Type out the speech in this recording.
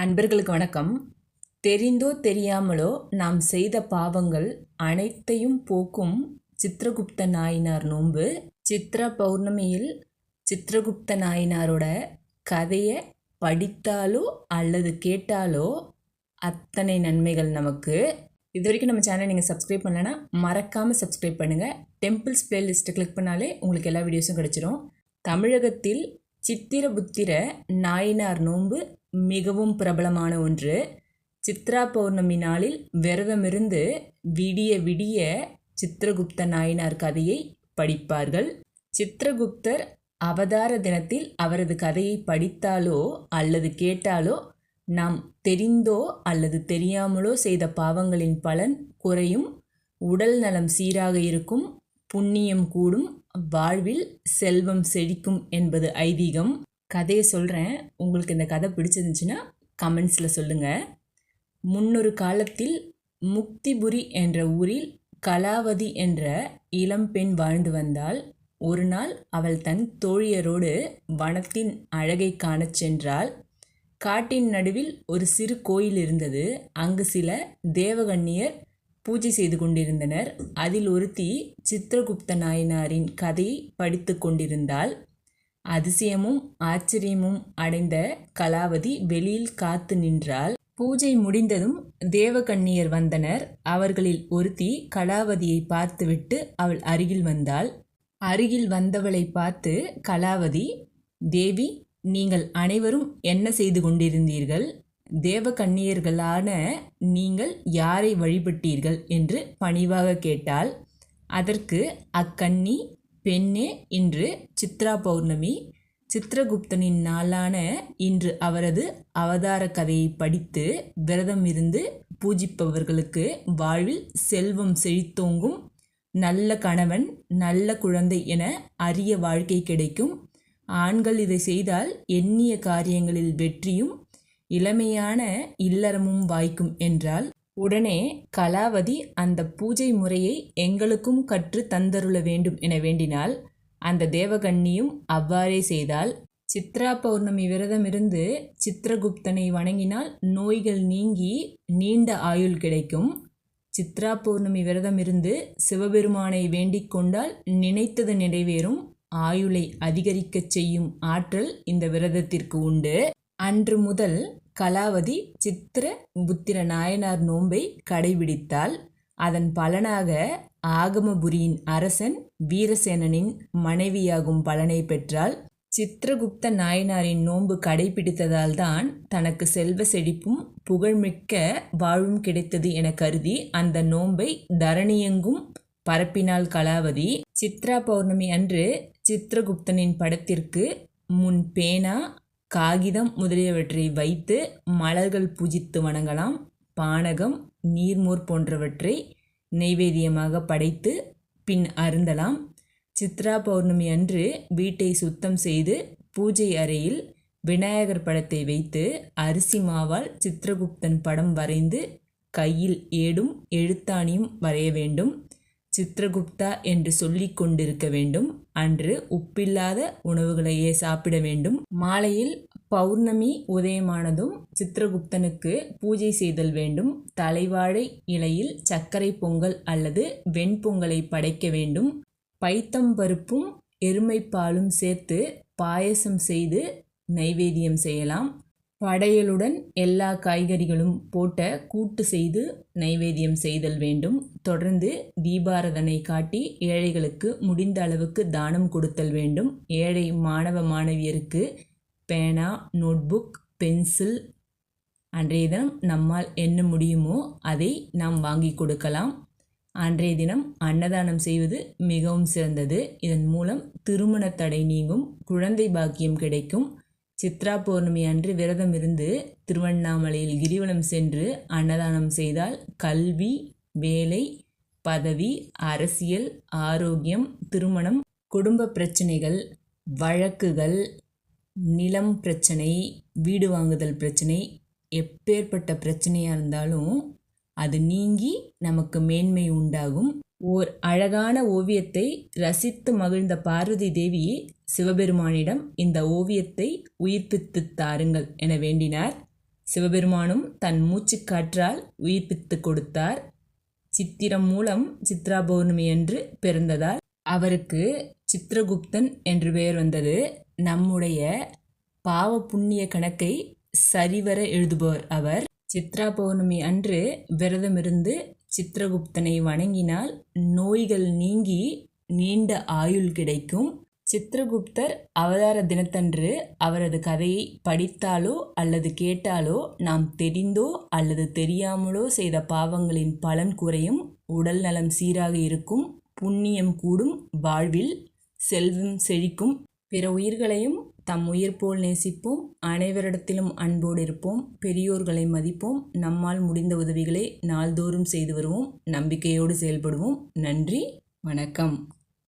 அன்பர்களுக்கு வணக்கம். தெரிந்தோ தெரியாமலோ நாம் செய்த பாவங்கள் அனைத்தையும் போக்கும் சித்திரகுப்த நாயனார் நோன்பு. சித்ரா பௌர்ணமியில் சித்திரகுப்த நாயனாரோட கதையை படித்தாலோ அல்லது கேட்டாலோ அத்தனை நன்மைகள் நமக்கு. இது வரைக்கும் நம்ம சேனலை நீங்கள் சப்ஸ்கிரைப் பண்ணலைன்னா மறக்காமல் சப்ஸ்கிரைப் பண்ணுங்கள் டெம்பிள்ஸ் பிளேலிஸ்ட்டை கிளிக் பண்ணாலே உங்களுக்கு எல்லா வீடியோஸும் கிடச்சிரும். தமிழகத்தில் சித்திர புத்திர நாயனார் நோன்பு மிகவும் பிரபலமான ஒன்று. சித்ரா பௌர்ணமி நாளில் விரதமிருந்து விடிய விடிய சித்திரகுப்த நாயனார் கதையை படிப்பார்கள். சித்திரகுப்தர் அவதார தினத்தில் அவரது கதையை படித்தாலோ அல்லது கேட்டாலோ நாம் தெரிந்தோ அல்லது தெரியாமலோ செய்த பாவங்களின் பலன் குறையும். உடல் நலம் சீராக இருக்கும். புண்ணியம் கூடும். வாழ்வில் செல்வம் செழிக்கும் என்பது ஐதீகம். கதையை சொல்கிறேன் உங்களுக்கு இந்த கதை பிடிச்சிருந்துச்சுன்னா கமெண்ட்ஸில் சொல்லுங்கள் முன்னொரு காலத்தில் முக்திபுரி என்ற ஊரில் கலாவதி என்ற இளம்பெண் வாழ்ந்து வந்தால் ஒரு நாள் அவள் தன் தோழியரோடு வனத்தின் அழகை காணச் சென்றாள். காட்டின் நடுவில் ஒரு சிறு கோயில் இருந்தது. அங்கு சில தேவகண்ணியர் பூஜை செய்து கொண்டிருந்தனர். அதில் ஒருத்தி சித்திரகுப்த நாயனாரின் கதையை படித்து கொண்டிருந்தாள். அதிசயமும் ஆச்சரியமும் அடைந்த கலாவதி வெளியில் காத்து நின்றாள். பூஜை முடிந்ததும் தேவகண்ணியர் வந்தனர். அவர்களில் ஒருத்தி கலாவதியை பார்த்துவிட்டு அவள் அருகில் வந்தாள். அருகில் வந்தவளை பார்த்து கலாவதி தேவி நீங்கள் அனைவரும் என்ன செய்து கொண்டிருந்தீர்கள்? தேவகண்ணியர்களான நீங்கள் யாரை வழிபட்டீர்கள்? என்று பணிவாக கேட்டால் அதற்கு அக்கண்ணி பெண்ணே இன்று சித்ரா பௌர்ணமி. சித்திரகுப்தனின் நாளான இன்று அவரது அவதார கதையை படித்து விரதம் இருந்து பூஜிப்பவர்களுக்கு வாழ்வில் செல்வம் செழித்தோங்கும் நல்ல கணவன் நல்ல குழந்தை என அரிய வாழ்க்கை கிடைக்கும். ஆண்கள் இதை செய்தால் எண்ணிய காரியங்களில் வெற்றியும் இளமையான இல்லறமும் வாய்க்கும் என்றால் உடனே கலாவதி அந்த பூஜை முறையை எங்களுக்கும் கற்று தந்தருள வேண்டும் என வேண்டினாள். அந்த தேவகன்னியும் அவ்வாறே செய்தால் சித்ரா பௌர்ணமி விரதமிருந்து சித்திரகுப்தனை வணங்கினால் நோய்கள் நீங்கி நீண்ட ஆயுள் கிடைக்கும். சித்ரா பௌர்ணமி விரதமிருந்து சிவபெருமானை வேண்டிக் கொண்டால் நினைத்தது நிறைவேறும். ஆயுளை அதிகரிக்கச் செய்யும் ஆற்றல் இந்த விரதத்திற்கு உண்டு. அன்று முதல் கலாவதி சித்திர புத்திர நாயனார் நோன்பை கடைபிடித்தால் அதன் பலனாக ஆகமபுரியின் அரசன் வீரசேனனின் மனைவியாகும் பலனை பெற்றால் சித்திரகுப்த நாயனாரின் நோன்பு கடைபிடித்ததால் தான் தனக்கு செல்வ செழிப்பும் புகழ்மிக்க வாழும் கிடைத்தது என கருதி அந்த நோன்பை தரணியெங்கும் பரப்பினாள் கலாவதி. சித்ரா பௌர்ணமி அன்று சித்திரகுப்தனின் படத்திற்கு முன் பேனா காகிதம் முதலியவற்றை வைத்து மலர்கள் பூஜித்து வணங்கலாம். பானகம் நீர்மோர் போன்றவற்றை நெய்வேதியமாக படைத்து பின் அருந்தலாம். சித்ரா பௌர்ணமி அன்று வீட்டை சுத்தம் செய்து பூஜை அறையில் விநாயகர் படத்தை வைத்து அரிசி மாவால் சித்திரகுப்தன் படம் வரைந்து கையில் ஏடும் எழுத்தாணியும் வரைய வேண்டும். சித்திரகுப்தா என்று சொல்லிக் கொண்டிருக்க வேண்டும். அன்று உப்பில்லாத உணவுகளையே சாப்பிட வேண்டும். மாலையில் பௌர்ணமி உதயமானதும் சித்திரகுப்தனுக்கு பூஜை செய்தல் வேண்டும். தலைவாழை இலையில் சர்க்கரை பொங்கல் அல்லது வெண்பொங்கலை படைக்க வேண்டும். பைத்தம்பருப்பும் எருமைப்பாலும் சேர்த்து பாயசம் செய்து நைவேத்தியம் செய்யலாம். படையலுடன் எல்லா காய்கறிகளும் போட்ட கூட்டு செய்து நைவேத்தியம் செய்தல் வேண்டும். தொடர்ந்து தீபாரதனை காட்டி ஏழைகளுக்கு முடிந்த அளவுக்கு தானம் கொடுத்தல் வேண்டும். ஏழை மாணவ மாணவியருக்கு பேனா நோட்புக் பென்சில் அன்றைய தினம் நம்மால் என்ன முடியுமோ அதை நாம் வாங்கி கொடுக்கலாம். அன்றைய தினம் அன்னதானம் செய்வது மிகவும் சிறந்தது. இதன் மூலம் திருமண தடை நீங்கும் குழந்தை பாக்கியம் கிடைக்கும். சித்ரா பௌர்ணமி அன்று விரதம் இருந்து திருவண்ணாமலையில் கிரிவலம் சென்று அன்னதானம் செய்தால் கல்வி வேலை பதவி அரசியல் ஆரோக்கியம் திருமணம் குடும்ப பிரச்சனைகள் வழக்குகள் நிலம் பிரச்சனை வீடு வாங்குதல் பிரச்சனை எப்பேற்பட்ட பிரச்சனையாக இருந்தாலும் அது நீங்கி நமக்கு மேன்மை உண்டாகும். ஓர் அழகான ஓவியத்தை ரசித்து மகிழ்ந்த பார்வதி தேவி சிவபெருமானிடம் இந்த ஓவியத்தை உயிர்ப்பித்து தாருங்கள் என வேண்டினார். சிவபெருமானும் தன் மூச்சுக்காற்றால் உயிர்ப்பித்து கொடுத்தார். சித்திரம் மூலம் சித்ரா பௌர்ணமி என்று பிறந்ததால் அவருக்கு சித்திரகுப்தன் என்று பெயர் வந்தது. நம்முடைய பாவ புண்ணிய கணக்கை சரிவர எழுதுபவர் அவர். சித்ரா பௌர்ணமி அன்று விரதமிருந்து சித்திரகுப்தனை வணங்கினால் நோய்கள் நீங்கி நீண்ட ஆயுள் கிடைக்கும். சித்திரகுப்தர் அவதார தினத்தன்று அவரது கதையை படித்தாலோ அல்லது கேட்டாலோ நாம் தெரிந்தோ அல்லது தெரியாமலோ செய்த பாவங்களின் பலன் குறையும். உடல் நலம் சீராக இருக்கும். புண்ணியம் கூடும். வாழ்வில் செல்வம் செழிக்கும். பிற உயிர்களையும் தம் உயிர் போல் நேசிப்போம். அனைவரிடத்திலும் அன்போடு இருப்போம் பெரியோர்களை மதிப்போம். நம்மால் முடிந்த உதவிகளை நாள்தோறும் செய்து வருவோம். நம்பிக்கையோடு செயல்படுவோம். நன்றி. வணக்கம்.